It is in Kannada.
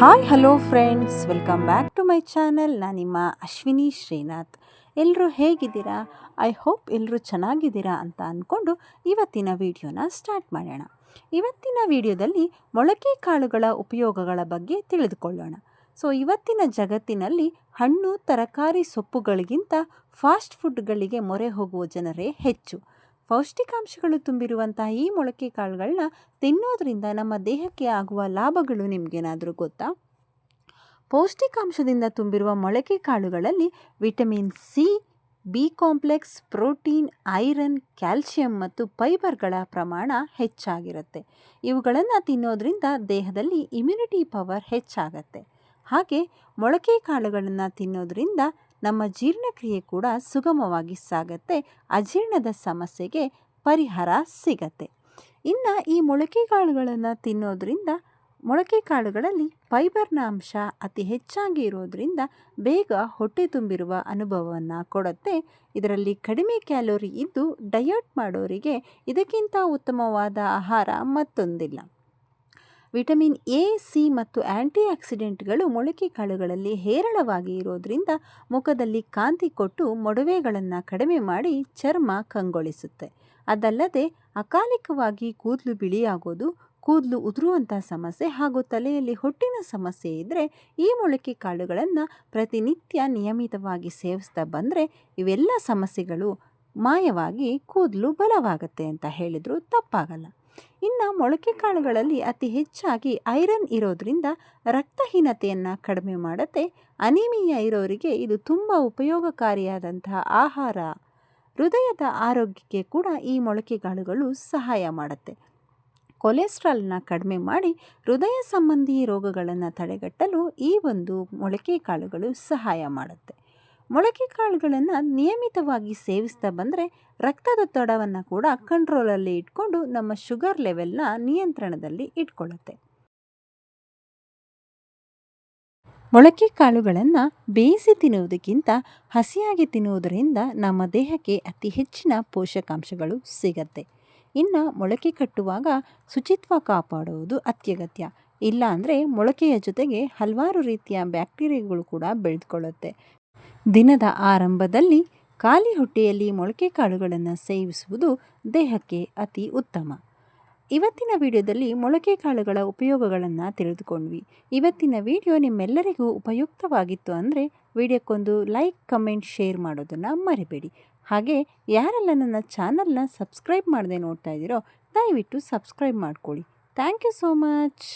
Hi hello friends welcome back to my channel ನಾನು ನಿಮ್ಮ ಅಶ್ವಿನಿ ಶ್ರೀನಾಥ್. ಎಲ್ಲರೂ ಹೇಗಿದ್ದೀರಾ? ಐ ಹೋಪ್ ಎಲ್ಲರೂ ಚೆನ್ನಾಗಿದ್ದೀರಾ ಅಂತ ಅಂದ್ಕೊಂಡು ಇವತ್ತಿನ ವಿಡಿಯೋನ ಸ್ಟಾರ್ಟ್ ಮಾಡೋಣ. ಇವತ್ತಿನ ವಿಡಿಯೋದಲ್ಲಿ ಮೊಳಕೆ ಕಾಳುಗಳ ಉಪಯೋಗಗಳ ಬಗ್ಗೆ ತಿಳಿದುಕೊಳ್ಳೋಣ. ಸೊ ಇವತ್ತಿನ ಜಗತ್ತಿನಲ್ಲಿ ಹಣ್ಣು, ತರಕಾರಿ ಸೊಪ್ಪುಗಳಿಗಿಂತ ಫಾಸ್ಟ್ ಫುಡ್ಗಳಿಗೆ ಮೊರೆ ಹೋಗುವ ಜನರೇ ಹೆಚ್ಚು. ಪೌಷ್ಟಿಕಾಂಶಗಳು ತುಂಬಿರುವಂತಹ ಈ ಮೊಳಕೆ ಕಾಳುಗಳನ್ನ ತಿನ್ನೋದ್ರಿಂದ ನಮ್ಮ ದೇಹಕ್ಕೆ ಆಗುವ ಲಾಭಗಳು ನಿಮಗೇನಾದರೂ ಗೊತ್ತಾ? ಪೌಷ್ಟಿಕಾಂಶದಿಂದ ತುಂಬಿರುವ ಮೊಳಕೆ ಕಾಳುಗಳಲ್ಲಿ vitamin C, B complex, protein, iron, calcium ಮತ್ತು ಫೈಬರ್ಗಳ ಪ್ರಮಾಣ ಹೆಚ್ಚಾಗಿರುತ್ತೆ. ಇವುಗಳನ್ನು ತಿನ್ನೋದ್ರಿಂದ ದೇಹದಲ್ಲಿ ಇಮ್ಯುನಿಟಿ ಪವರ್ ಹೆಚ್ಚಾಗತ್ತೆ. ಹಾಗೆ ಮೊಳಕೆ ಕಾಳುಗಳನ್ನು ತಿನ್ನೋದ್ರಿಂದ ನಮ್ಮ ಜೀರ್ಣಕ್ರಿಯೆ ಕೂಡ ಸುಗಮವಾಗಿ ಸಾಗತ್ತೆ, ಅಜೀರ್ಣದ ಸಮಸ್ಯೆಗೆ ಪರಿಹಾರ ಸಿಗತ್ತೆ. ಇನ್ನು ಈ ಮೊಳಕೆ ಕಾಳುಗಳನ್ನು ತಿನ್ನೋದ್ರಿಂದ, ಮೊಳಕೆ ಕಾಳುಗಳಲ್ಲಿ ಫೈಬರ್ನ ಅಂಶ ಅತಿ ಹೆಚ್ಚಾಗಿ ಇರೋದರಿಂದ ಬೇಗ ಹೊಟ್ಟೆ ತುಂಬಿರುವ ಅನುಭವವನ್ನು ಕೊಡುತ್ತೆ. ಇದರಲ್ಲಿ ಕಡಿಮೆ ಕ್ಯಾಲೋರಿ ಇದ್ದು ಡಯಟ್ ಮಾಡೋರಿಗೆ ಇದಕ್ಕಿಂತ ಉತ್ತಮವಾದ ಆಹಾರ ಮತ್ತೊಂದಿಲ್ಲ. ವಿಟಮಿನ್ ಎ, ಸಿ ಮತ್ತು ಆ್ಯಂಟಿ ಆಕ್ಸಿಡೆಂಟ್ಗಳು ಮೊಳಕೆ ಕಾಳುಗಳಲ್ಲಿ ಹೇರಳವಾಗಿ ಇರೋದ್ರಿಂದ ಮುಖದಲ್ಲಿ ಕಾಂತಿ ಕೊಟ್ಟು ಮೊಡವೆಗಳನ್ನು ಕಡಿಮೆ ಮಾಡಿ ಚರ್ಮ ಕಂಗೊಳಿಸುತ್ತೆ. ಅದಲ್ಲದೆ ಅಕಾಲಿಕವಾಗಿ ಕೂದಲು ಬಿಳಿಯಾಗೋದು, ಕೂದಲು ಉದುರುವಂಥ ಸಮಸ್ಯೆ ಹಾಗೂ ತಲೆಯಲ್ಲಿ ಹೊಟ್ಟಿನ ಸಮಸ್ಯೆ ಇದ್ದರೆ ಈ ಮೊಳಕೆ ಕಾಳುಗಳನ್ನು ಪ್ರತಿನಿತ್ಯ ನಿಯಮಿತವಾಗಿ ಸೇವಿಸ್ತಾ ಬಂದರೆ ಇವೆಲ್ಲ ಸಮಸ್ಯೆಗಳು ಮಾಯವಾಗಿ ಕೂದಲು ಬಲವಾಗುತ್ತೆ ಅಂತ ಹೇಳಿದರೂ ತಪ್ಪಾಗಲ್ಲ. ಇನ್ನು ಮೊಳಕೆ ಕಾಳುಗಳಲ್ಲಿ ಅತಿ ಹೆಚ್ಚಾಗಿ ಐರನ್ ಇರೋದ್ರಿಂದ ರಕ್ತಹೀನತೆಯನ್ನು ಕಡಿಮೆ ಮಾಡುತ್ತೆ. ಅನಿಮಿಯಾ ಇರೋರಿಗೆ ಇದು ತುಂಬ ಉಪಯೋಗಕಾರಿಯಾದಂತಹ ಆಹಾರ. ಹೃದಯದ ಆರೋಗ್ಯಕ್ಕೆ ಕೂಡ ಈ ಮೊಳಕೆ ಕಾಳುಗಳು ಸಹಾಯ ಮಾಡುತ್ತೆ. ಕೊಲೆಸ್ಟ್ರಾಲ್ನ ಕಡಿಮೆ ಮಾಡಿ ಹೃದಯ ಸಂಬಂಧಿ ರೋಗಗಳನ್ನು ತಡೆಗಟ್ಟಲು ಈ ಒಂದು ಮೊಳಕೆ ಕಾಳುಗಳು ಸಹಾಯ ಮಾಡುತ್ತೆ. ಮೊಳಕೆ ಕಾಳುಗಳನ್ನು ನಿಯಮಿತವಾಗಿ ಸೇವಿಸ್ತಾ ಬಂದರೆ ರಕ್ತದೊತ್ತಡವನ್ನು ಕೂಡ ಕಂಟ್ರೋಲಲ್ಲಿ ಇಟ್ಕೊಂಡು ನಮ್ಮ ಶುಗರ್ ಲೆವೆಲ್ನ ನಿಯಂತ್ರಣದಲ್ಲಿ ಇಟ್ಕೊಳ್ಳುತ್ತೆ. ಮೊಳಕೆ ಕಾಳುಗಳನ್ನು ಬೇಯಿಸಿ ತಿನ್ನುವುದಕ್ಕಿಂತ ಹಸಿಯಾಗಿ ತಿನ್ನುವುದರಿಂದ ನಮ್ಮ ದೇಹಕ್ಕೆ ಅತಿ ಹೆಚ್ಚಿನ ಪೋಷಕಾಂಶಗಳು ಸಿಗತ್ತೆ. ಇನ್ನು ಮೊಳಕೆ ಕಟ್ಟುವಾಗ ಶುಚಿತ್ವ ಕಾಪಾಡುವುದು ಅತ್ಯಗತ್ಯ. ಇಲ್ಲ ಅಂದರೆ ಮೊಳಕೆಯ ಜೊತೆಗೆ ಹಲವಾರು ರೀತಿಯ ಬ್ಯಾಕ್ಟೀರಿಯಾಗಳು ಕೂಡ ಬೆಳೆದುಕೊಳ್ಳುತ್ತೆ. ದಿನದ ಆರಂಭದಲ್ಲಿ ಖಾಲಿ ಹೊಟ್ಟೆಯಲ್ಲಿ ಮೊಳಕೆ ಕಾಳುಗಳನ್ನು ಸೇವಿಸುವುದು ದೇಹಕ್ಕೆ ಅತಿ ಉತ್ತಮ. ಇವತ್ತಿನ ವಿಡಿಯೋದಲ್ಲಿ ಮೊಳಕೆ ಕಾಳುಗಳ ಉಪಯೋಗಗಳನ್ನು ತಿಳಿದುಕೊಂಡ್ವಿ. ಇವತ್ತಿನ ವಿಡಿಯೋ ನಿಮ್ಮೆಲ್ಲರಿಗೂ ಉಪಯುಕ್ತವಾಗಿತ್ತು ಅಂದರೆ ವಿಡಿಯೋಕ್ಕೊಂದು ಲೈಕ್, ಕಮೆಂಟ್, ಶೇರ್ ಮಾಡೋದನ್ನು ಮರಿಬೇಡಿ. ಹಾಗೆ ಯಾರೆಲ್ಲ ನನ್ನ ಚಾನಲ್ನ ಸಬ್ಸ್ಕ್ರೈಬ್ ಮಾಡದೆ ನೋಡ್ತಾ ಇದ್ದೀರೋ ದಯವಿಟ್ಟು ಸಬ್ಸ್ಕ್ರೈಬ್ ಮಾಡ್ಕೊಳ್ಳಿ. Thank you so much.